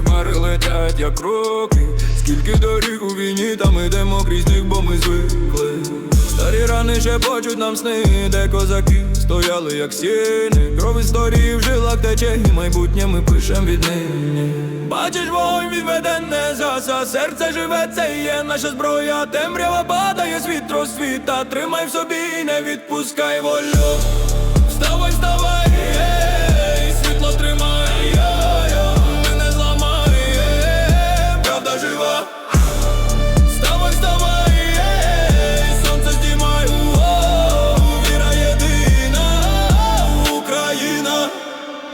хмари летять, як роки. Скільки доріг у війні, там ідемо крізь них, бо ми звикли. Старі бачуть нам сни, де козаки стояли, як стіни. Кров історії в жилах тече, і майбутнє ми пишем віднині. Бачиш, вогонь відведе не згаса, серце живе, це є наша зброя. Темрява падає, світ розсвіта, тримай в собі, і не відпускай волю.